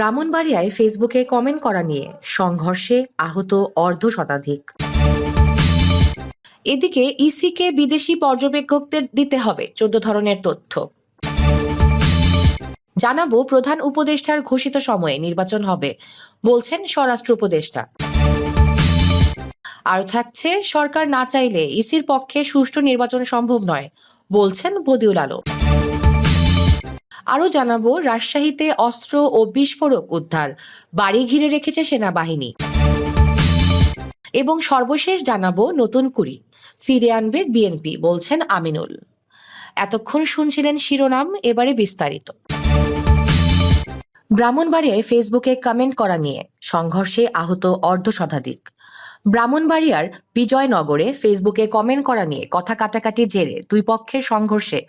ব্রাহ্মণবাড়িয়ায় ফেসবুকে কমেন্ট করা নিয়ে সংঘর্ষে আহত অর্ধ শতাধিক। এদিকে ইসিকে বিদেশি পর্যবেক্ষকদের দিতে হবে চোদ্দ ধরনের তথ্য। জানাব প্রধান উপদেষ্টার ঘোষিত সময়ে নির্বাচন হবে, বলছেন স্বরাষ্ট্র উপদেষ্টা। আরও থাকছে, সরকার না চাইলে ইসির পক্ষে সুষ্ঠু নির্বাচন সম্ভব নয়, বলছেন বদিউল আলম। আরও জানাব, রাজশাহীতে অস্ত্র ও বিস্ফোরক উদ্ধার, বাড়ি ঘিরে রেখেছে সেনাবাহিনী। এবং সর্বশেষ জানাব নতুন কুড়ি, ফিরে আনবে বিএনপি, বলছেন আমিনুল। এতক্ষণ শুনছিলেন শিরোনাম, এবারে বিস্তারিত। ব্রাহ্মণবাড়িয়ায় ফেসবুকে কমেন্ট করা নিয়ে সংঘর্ষে আহত অর্ধ শতাধিক ব্রাহ্মণবাড়িয়ার বিজয়নগরে ফেসবুকে কমেন্ট করা নিয়ে কথা কাটাকাটির জেরে দুই পক্ষের সংঘর্ষে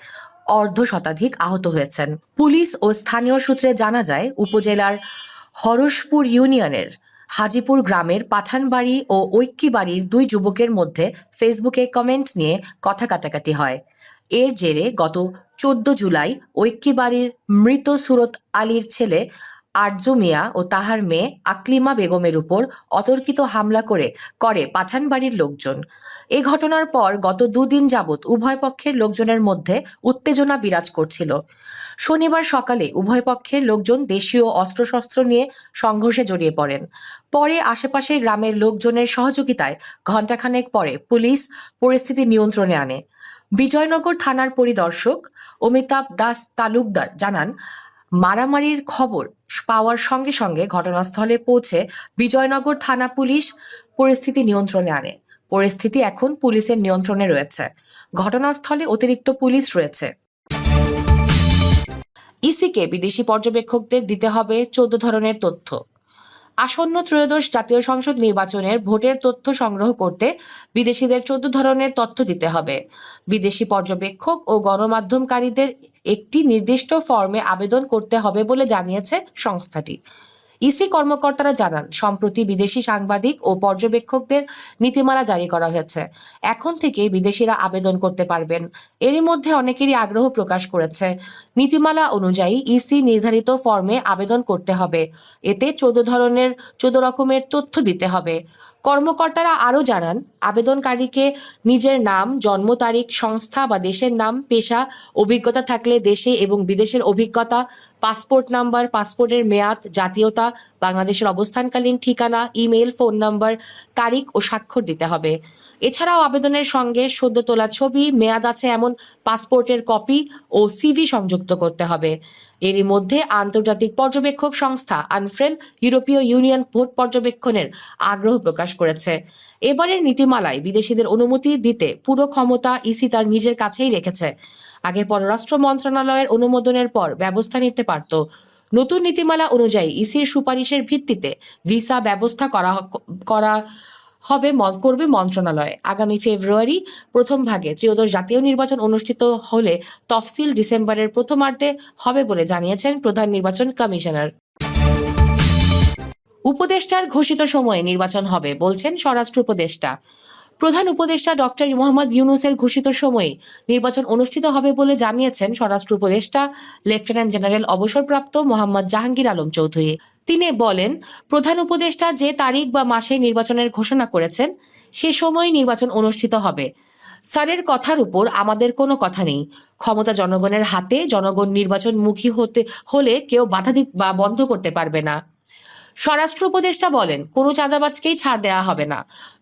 অর্ধ শতাধিক আহত হয়েছেন। পুলিশ ও স্থানীয় সূত্রে জানা যায়, উপজেলার হরসপুর ইউনিয়নের হাজিপুর গ্রামের পাঠানবাড়ি ও ঐক্যি বাড়ির দুই যুবকের মধ্যে ফেসবুকে কমেন্ট নিয়ে কথা কাটাকাটি হয়। এর জেরে গত চোদ্দ জুলাই ঐক্যি বাড়ির মৃত সুরত আলীর ছেলে আরজু মিয়া ও তাহার মেয়ে আকলিমা বেগমের উপর অতর্কিত হামলা করে করে পাঠানবাড়ির লোকজন। এ ঘটনার পর গত দুদিন যাবৎ উভয় পক্ষের লোকজনের মধ্যে উত্তেজনা বিরাজ করছিল। শনিবার সকালে উভয় পক্ষের লোকজন দেশীয় অস্ত্রশস্ত্র নিয়ে সংঘর্ষে জড়িয়ে পড়েন। পরে আশেপাশের গ্রামের লোকজনের সহযোগিতায় ঘণ্টাখানেক পরে পুলিশ পরিস্থিতি নিয়ন্ত্রণে আনে। বিজয়নগর থানার পরিদর্শক অমিতাভ দাস তালুকদার জানান মারামারির খবর পাওয়ার সঙ্গে সঙ্গে ঘটনাস্থলে পৌঁছে বিজয়নগর থানা পুলিশ পরিস্থিতি নিয়ন্ত্রণে আনে। পরিস্থিতি এখন পুলিশের নিয়ন্ত্রণে রয়েছে। ঘটনাস্থলে অতিরিক্ত পুলিশ রয়েছে। ইসিকে বিদেশি পর্যবেক্ষকদের দিতে হবে চোদ্দ ধরনের তথ্য। আসন্ন ত্রয়োদশ জাতীয় সংসদ নির্বাচনের ভোটের তথ্য সংগ্রহ করতে বিদেশিদের চোদ্দ ধরনের তথ্য দিতে হবে। বিদেশি পর্যবেক্ষক ও গণমাধ্যমকারীদের একটি নির্দিষ্ট ফর্মে আবেদন করতে হবে বলে জানিয়েছে সংস্থাটি। ইসি কর্মকর্তারা জানান, সম্প্রতি বিদেশি সাংবাদিক ও পর্যবেক্ষকদের নীতিমালা জারি করা হয়েছে। এখন থেকে বিদেশিরা আবেদন করতে পারবেন। এরই মধ্যে অনেকেরই আগ্রহ প্রকাশ করেছে। নীতিমালা অনুযায়ী ইসি নির্ধারিত ফর্মে আবেদন করতে হবে। এতে চোদ্দ ধরনের, চোদ্দ রকমের তথ্য দিতে হবে। কর্মকর্তারা আরও জানান, আবেদনকারীকে নিজের নাম, জন্ম তারিখ, সংস্থা বা দেশের নাম, পেশা, অভিজ্ঞতা থাকলে দেশে এবং বিদেশের অভিজ্ঞতা, পাসপোর্ট নাম্বার, পাসপোর্টের মেয়াদ, জাতীয়তা, বাংলাদেশের অবস্থানকালীন ঠিকানা, ইমেল, ফোন নাম্বার, তারিখ ও স্বাক্ষর দিতে হবে। এছাড়াও আবেদনের সঙ্গে সদ্য তোলা ছবি, মেয়াদ আছে এমন পাসপোর্টের কপি ও সিভি সংযুক্ত করতে হবে। এরই মধ্যে আন্তর্জাতিক পর্যবেক্ষক সংস্থা আনফ্রেল, ইউরোপীয় ইউনিয়ন ভোট পর্যবেক্ষণের আগ্রহ প্রকাশ করেছে। এবারের নীতিমালায় বিদেশিদের অনুমতি দিতে পুরো ক্ষমতা ইসি তার নিজের কাছেই রেখেছে। আগে পররাষ্ট্র মন্ত্রণালয়ের অনুমোদনের পর ব্যবস্থা নিতে পারত। নতুন নীতিমালা অনুযায়ী ইসির সুপারিশের ভিত্তিতে ভিসা ব্যবস্থা করা করা হবে করবে মন্ত্রণালয়। আগামী ফেব্রুয়ারি প্রথম ভাগে ত্রয়োদশ জাতীয় নির্বাচন অনুষ্ঠিত হলে তফসিল ডিসেম্বরের প্রথমার্ধে হবে বলে জানিয়েছেন প্রধান নির্বাচন কমিশনার। উপদেষ্টার ঘোষিত সময়ে নির্বাচন হবে, বলছেন স্বরাষ্ট্র উপদেষ্টা। প্রধান উপদেষ্টা ডক্টর মোহাম্মদ ইউনুসের ঘোষিত সময়ে নির্বাচন অনুষ্ঠিত হবে বলে জানিয়েছেন স্বরাষ্ট্র উপদেষ্টা, লেফটেন্যান্ট জেনারেল অবসরপ্রাপ্ত মোহাম্মদ জাহাঙ্গীর আলম চৌধুরী। তিনি বলেন, প্রধান উপদেষ্টা যে তারিখ বা মাসে নির্বাচনের ঘোষণা করেছেন, সে সময় নির্বাচন অনুষ্ঠিত হবে। স্যারের কথার উপর আমাদের কোনো কথা নেই। ক্ষমতা জনগণের হাতে জনগণ নির্বাচনমুখী হতে, হলে কেউ বাধা দি, বা বন্ধ করতে পারবে না। স্বরাষ্ট্র উপদেষ্টা বলেন, কোনো চাঁদাবাজকেই ছাড় দেওয়া হবে না।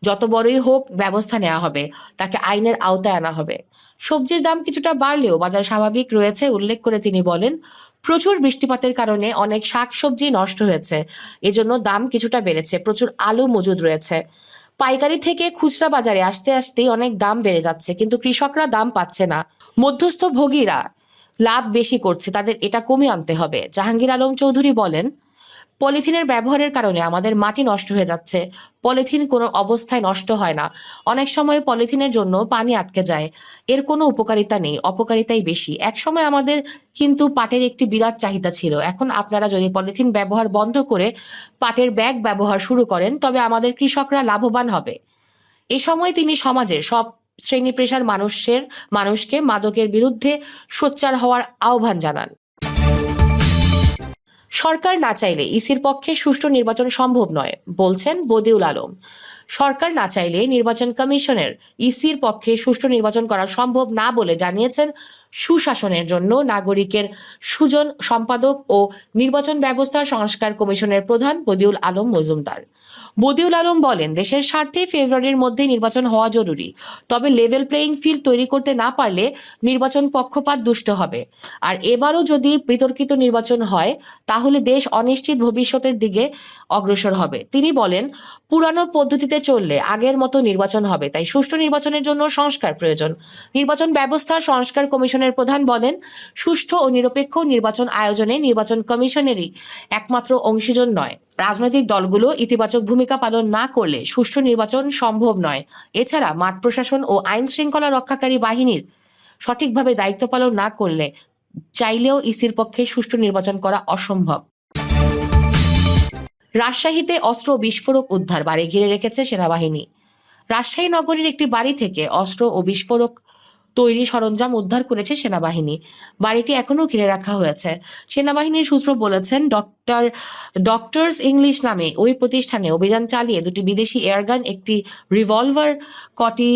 যত বড়ই হোক ব্যবস্থা নেওয়া হবে, তাকে আইনের আওতায় আনা হবে। সবজির দাম কিছুটা বাড়লেও বাজার স্বাভাবিক রয়েছে উল্লেখ করে তিনি বলেন, প্রচুর বৃষ্টিপাতের কারণে অনেক শাকসবজি নষ্ট হয়েছে, এজন্য দাম কিছুটা বেড়েছে, প্রচুর আলু মজুদ রয়েছে। পাইকারি থেকে খুচরা বাজারে আসতে আসতেই অনেক দাম বেড়ে যাচ্ছে, কিন্তু কৃষকরা দাম পাচ্ছে না। মধ্যস্থ ভোগীরা লাভ বেশি করছে, তাদের এটা কমে আনতে হবে। জাহাঙ্গীর আলম চৌধুরী বলেন পলিথিনের ব্যবহারের কারণে আমাদের মাটি নষ্ট হয়ে যাচ্ছে। পলিথিন কোনো অবস্থায় নষ্ট হয় না। অনেক সময় পলিথিনের জন্য পানি আটকে যায়। এর কোনো উপকারিতা নেই, অপকারিতাই বেশি। এক সময় আমাদের কিন্তু পাটের একটি বিরাট চাহিদা ছিল। এখন আপনারা যদি পলিথিন ব্যবহার বন্ধ করে পাটের ব্যাগ ব্যবহার শুরু করেন, তবে আমাদের কৃষকরা লাভবান হবে। এ সময় তিনি সমাজে সব শ্রেণি পেশার মানুষের, মানুষকে মাদকের বিরুদ্ধে সোচ্চার হওয়ার আহ্বান জানান। সরকার না চাইলে ইসির পক্ষে সুষ্ঠু নির্বাচন সম্ভব নয় বলছেন বদিউল আলম। সরকার না চাইলে নির্বাচন কমিশনের ইসির পক্ষে সুষ্ঠু নির্বাচন করা সম্ভব না বলে জানিয়েছেন সুশাসনের জন্য নাগরিকের সুজন সম্পাদক ও নির্বাচন ব্যবস্থা সংস্কার কমিশনের প্রধান বদিউল আলম মজুমদার। বদিউল আলম বলেন, দেশের স্বার্থে ফেব্রুয়ারির মধ্যে নির্বাচন হওয়া জরুরি, তবে লেভেল প্লেয়িং ফিল্ড তৈরি করতে না পারলে নির্বাচন পক্ষপাত দুষ্ট হবে। আর এবারও যদি বিতর্কিত নির্বাচন হয়, তাহলে দেশ অনিশ্চিত ভবিষ্যতের দিকে অগ্রসর হবে। তিনি বলেন, পুরানো পদ্ধতিতে চললে আগের মতো নির্বাচন হবে, তাই সুষ্ঠু নির্বাচনের জন্য সংস্কার প্রয়োজন। নির্বাচন ব্যবস্থা সংস্কার কমিশনের প্রধান বলেন, সুষ্ঠু ও নিরপেক্ষ নির্বাচন আয়োজনে নির্বাচন কমিশনেরই একমাত্র অংশীজন নয়। রাজনৈতিক দলগুলো ইতিবাচক ভূমিকা পালন না করলে সুষ্ঠু নির্বাচন সম্ভব নয়। এছাড়া মাঠ প্রশাসন ও আইন শৃঙ্খলা রক্ষাকারী বাহিনীর সঠিকভাবে দায়িত্ব পালন না করলে চাইলেও ইসির পক্ষে সুষ্ঠু নির্বাচন করা অসম্ভব। রাজশাহীতে অস্ত্র বিস্ফোরক উদ্ধার বাড়ি ঘিরে রেখেছে সেনাবাহিনী। রাজশাহী নগরীর একটি বাড়ি থেকে অস্ত্র ও বিস্ফোরক তৈরি সরঞ্জাম উদ্ধার করেছে সেনাবাহিনী। বাড়িটি এখনও ঘিরে রাখা হয়েছে। সেনাবাহিনীর সূত্র বলেছেন, ডক্টর ডক্টরস ইংলিশ নামে ওই প্রতিষ্ঠানে অভিযান চালিয়ে দুটি বিদেশি এয়ারগান, একটি রিভলভার, কটি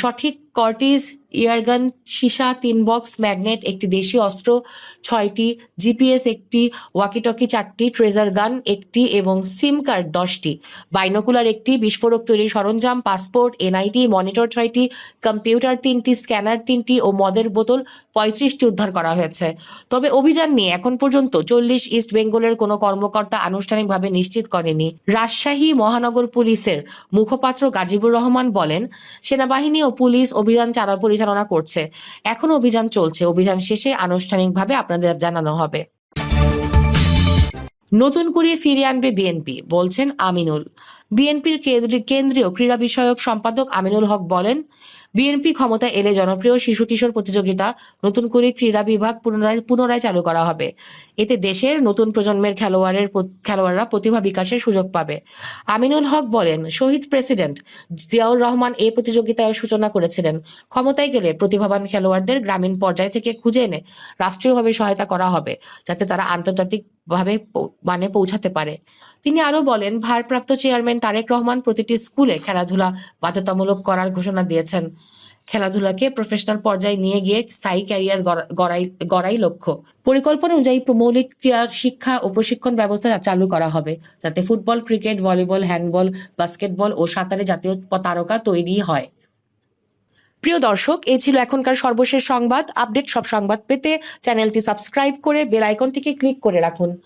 সঠিক কর্টিস এয়ারগান, সীসা, তিন বক্স, ম্যাগনেট, একটি দেশীয় অস্ত্র, ছয়টি জিপিএস, একটি ওয়াকিটকি, চারটি ট্রেজার গান, একটি এবং সিম কার্ড, দশটি। বাইনোকুলার একটি বিস্ফোরক তৈরির সরঞ্জাম, পাসপোর্ট, এনআইটি, মনিটর, ছয়টি, কম্পিউটার, তিনটি, স্ক্যানার, তিনটি ও মদের বোতল, পঁয়ত্রিশটি উদ্ধার করা হয়েছে। তবে অভিযান নিয়ে এখন পর্যন্ত চল্লিশ ইস্ট বেঙ্গলের কোনো কর্মকর্তা আনুষ্ঠানিকভাবে নিশ্চিত করেনি। রাজশাহী মহানগর পুলিশের মুখপাত্র গাজীবুর রহমান বলেন, সেনাবাহিনী ও পুলিশ অভিযান চালা পরিচালনা করছে। এখন অভিযান চলছে। অভিযান শেষে আনুষ্ঠানিকভাবে আপনাদের জানানো হবে। নতুন করে ফিরিয়ে আনবে বিএনপি, বলছেন আমিনুল। বিএনপির কেন্দ্রীয় ক্রীড়া বিষয়ক সম্পাদক আমিনুল হক বলেন, বিএনপি ক্ষমতা এলে জনপ্রিয় শিশু কিশোর প্রতিযোগিতা নতুন করে ক্রীড়া বিভাগ পুনরায় পুনরায় চালু করা হবে। এতে দেশের নতুন প্রজন্মের খেলোয়াড়ের খেলোয়াড়রা প্রতিভা বিকাশের সুযোগ পাবে। আমিনুল হক বলেন, শহীদ প্রেসিডেন্ট জিয়াউর রহমান এই প্রতিযোগিতার সূচনা করেছিলেন। ক্ষমতায় গেলে প্রতিভাবান খেলোয়াড়দের গ্রামীণ পর্যায় থেকে খুঁজে এনে রাষ্ট্রীয়ভাবে সহায়তা করা হবে, যাতে তারা আন্তর্জাতিকভাবে মানে পৌঁছাতে পারে। তিনি আরও বলেন, ভারপ্রাপ্ত চেয়ারম্যান তারেক রহমান প্রতিটি স্কুলে খেলাধুলা বাধ্যতামূলক করার ঘোষণা দিয়েছেন। খেলাধুলাকে প্রফেশনাল পর্যায়ে নিয়ে গিয়ে স্থায়ী ক্যারিয়ার গড়া- গড়াই গড়াই লক্ষ্য। পরিকল্পনা অনুযায়ী মৌলিক ক্রীড়া শিক্ষা ও প্রশিক্ষণ ব্যবস্থা চালু করা হবে, যাতে football, cricket, volleyball, handball, basketball ও সাঁতারে জাতীয় তারকা তৈরি হয়। প্রিয় দর্শক, এ ছিল এখনকার সর্বশেষ সংবাদ। আপডেট সব সংবাদ পেতে চ্যানেলটি সাবস্ক্রাইব করে বেল আইকনটিকে ক্লিক করে রাখুন।